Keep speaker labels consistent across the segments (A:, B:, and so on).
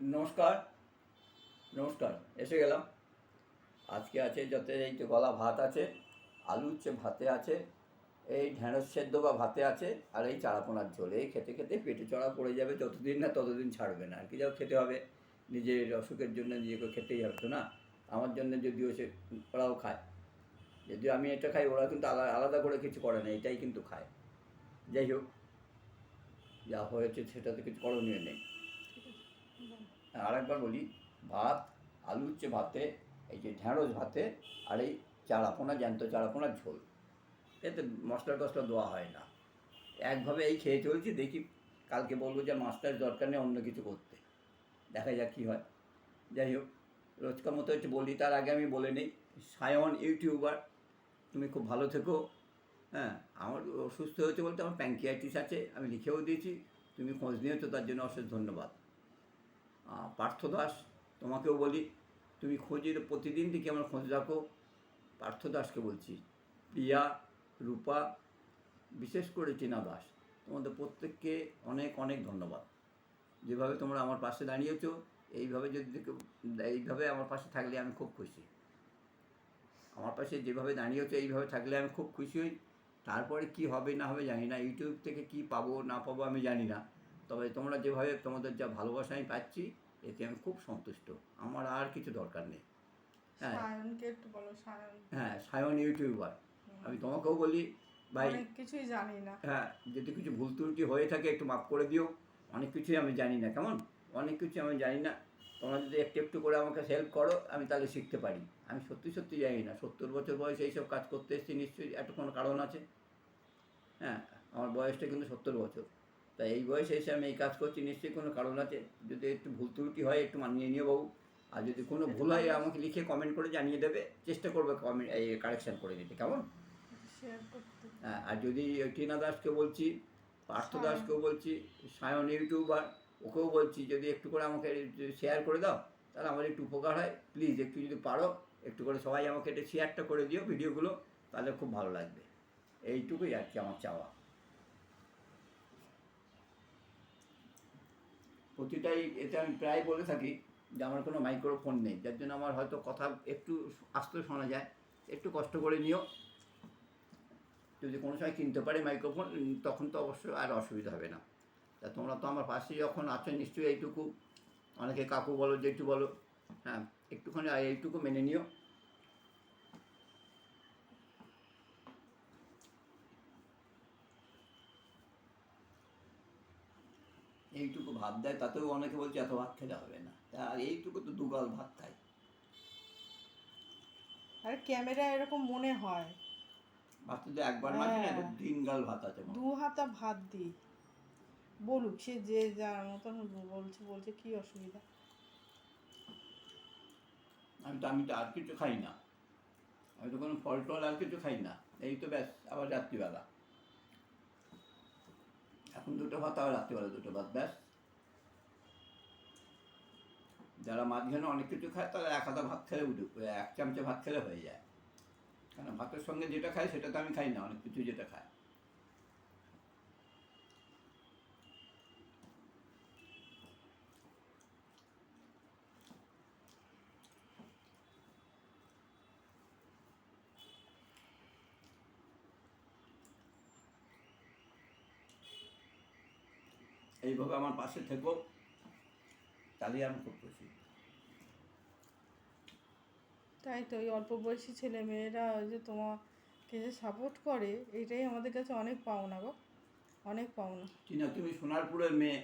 A: নমস্কার। নমস্কার, এসে গেলাম। আজকে আছে যত এই তো গলা ভাত আছে আলু উচ্ছে ভাতে আছে, এই ঢেঁড়স সেদ্ধ বা ভাতে আছে, আর এই চারাপোনার ঝোল। এই খেতে খেতে পেটে চড়া পড়ে যাবে, যতদিন না ততদিন ছাড়বে না। আর কি যাও খেতে হবে? নিজের অসুখের জন্য নিজেকে খেতেই হবে তো না? আমার জন্য যদিও সে ওরাও খায়। যদিও আমি এটা খাই, ওরা কিন্তু আলাদা আলাদা করে কিছু করে না, এটাই কিন্তু খায়। যাই হোক, যা হয়েছে সেটাতে কিছু করণীয় নেই। আর একবার বলি, ভাত, আলু উচ্ছে ভাতে, এই যে ঢেঁড়স ভাতে আর এই চারাপোনা, জ্যান্ত চারাপোনার ঝোল। এতে মশলা টশলা দেওয়া হয় না। একভাবে এই খেয়ে চলছি, দেখি কালকে বলব যে মাছটার দরকার নেই, অন্য কিছু করতে। দেখা যাক কী হয়। যাই হোক, রোজকার মতো হচ্ছে বলি, তার আগে আমি বলে নিই, সায়ন ইউটিউবার, তুমি খুব ভালো থেকো। হ্যাঁ আমার অসুস্থ হয়েছে বলতে আমার প্যাঙ্কিয়াইটিস আছে, আমি লিখেও দিয়েছি, তুমি খোঁজ নিয়েছো, তার জন্য অশেষ ধন্যবাদ। পার্থ দাস, তোমাকেও বলি, তুমি খোঁজের প্রতিদিন থেকে আমার খোঁজ রাখো। পার্থ দাসকে বলছি, প্রিয়া, রূপা, বিশেষ করে চীনা দাস, তোমাদের প্রত্যেককে অনেক অনেক ধন্যবাদ। যেভাবে তোমরা আমার পাশে দাঁড়িয়েছো, এইভাবে যদি এইভাবে আমার পাশে থাকলে আমি খুব খুশি। আমার পাশে যেভাবে দাঁড়িয়েছো, এইভাবে থাকলে আমি খুব খুশি হই। তারপরে কি হবে, না হবে জানি না, ইউটিউব থেকে কি পাবো, না পাবো আমি জানি না। তবে তোমরা যেভাবে তোমাদের যা ভালোবাসা আমি পাচ্ছি এতে আমি খুব সন্তুষ্ট। আমার আর কিছু দরকার নেই। হ্যাঁ। হ্যাঁ সায়ন ইউটিউবার। আমি তোমাকেও বলি ভাই
B: কিছুই জানি না।
A: হ্যাঁ যদি কিছু ভুল ত্রুটি হয়ে থাকে একটু মাফ করে দিও। অনেক কিছুই আমি জানি না কেমন? অনেক কিছু আমি জানি না। তোমরা যদি একটু একটু করে আমাকে হেল্প করো আমি তাহলে শিখতে পারি। আমি সত্যি সত্যি জানি না সত্তর বছর বয়সে এইসব কাজ করতে এসেছি নিশ্চয়ই একটা কোনো কারণ আছে। হ্যাঁ আমার বয়সটা কিন্তু সত্তর বছর। তাই এই বয়সে এসে আমি এই কাজ করছি নিশ্চয়ই কোনো কারণ আছে। যদি একটু ভুল ত্রুটি হয় একটু মানিয়ে নিও বাবু। আর যদি কোনো ভুল হয় আমাকে লিখে কমেন্ট করে জানিয়ে দেবে। চেষ্টা করবে কমেন্ট এই কারেকশান করে দিতে কেমন? হ্যাঁ, আর যদি টিনা দাসকে বলছি পার্থ দাসকেও বলছি সায়ন ইউটিউবার ওকেও বলছি যদি একটু করে আমাকে শেয়ার করে দাও তাহলে আমার একটু উপকার হয়। প্লিজ একটু যদি পারো একটু করে সবাই আমাকে এটা শেয়ারটা করে দিও ভিডিওগুলো তাহলে খুব ভালো লাগবে। এইটুকুই আর কি আমার চাওয়া। প্রতিটাই এতে আমি প্রায় বলে থাকি যে আমার কোনো মাইক্রোফোন নেই। যার জন্য আমার হয়তো কথা একটু আস্তে শোনা যায়। একটু কষ্ট করে নিও। যদি কোনো সময় কিনতে পারি মাইক্রোফোন তখন তো অবশ্যই আর অসুবিধা হবে না। তা তোমরা তো আমার পাশে যখন আছো, নিশ্চয়ই এইটুকু। অনেকে কাকু বলো যেটু বলো হ্যাঁ একটুখানি এইটুকু মেনে নিও। এইটুকু ভাত দেয় তাতেও অনেকে বলছে এত ভাত খেতে হবে না। আর এইটুকু তো দুগাল ভাত খায়।
B: আর ক্যামেরা এরকম মনে হয়।
A: ভাত তো একবার না
B: হ্যাঁ।
A: তিন গাল ভাত আছে।
B: দু হাতা ভাত দিই। বলুক সে যে যার মতন বলছে বলছে কি অসুবিধা?
A: আমি তো আমি তো আর কিছু খাই না। আমি তো কোনো ফল টল আর কিছু খাই না। এই তো ব্যাস আবার রাত্রিবেলা। এখন দুটো ভাত, আবার রাত্রিবেলা দুটো ভাত, ব্যাস। যারা মাঝখানে অনেক কিছু খায়, তারা এক আধা ভাত খেলে উঠে এক চামচে ভাত খেলে হয়ে যায়। কারণ ভাতের সঙ্গে যেটা খায়, সেটা তো আমি খাই না, অনেক কিছু যেটা খায়। এইভাবে আমার পাশে থেকো। তাহলেই আমি খুব খুশি।
B: তাই তো এই অল্প বয়সী ছেলে মেয়েরা ওই যে তোমাকে যে সাপোর্ট করে এটাই আমাদের কাছে অনেক পাওনা গো। অনেক পাওনা।
A: টিনা তুমি সোনারপুরের মেয়ে।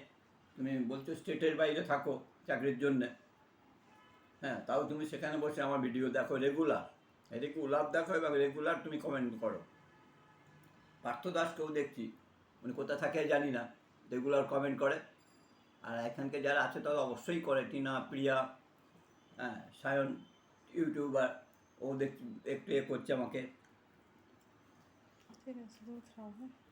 A: তুমি বলছো স্টেটের বাইরে থাকো চাকরির জন্যে। হ্যাঁ তাও তুমি সেখানে বসে আমার ভিডিও দেখো রেগুলার রেগুলার দেখো এবং রেগুলার তুমি কমেন্ট করো। পার্থ দাসকেও দেখছি। উনি কোথা থাকে জানি না। রেগুলার কমেন্ট করে। আর এখানকে যারা আছে তারা অবশ্যই করে, টিনা, প্রিয়া হ্যাঁ সায়ন, ইউটিউবার, ও দেখ, একটু এ করছে আমাকে।
B: ঠিক আছে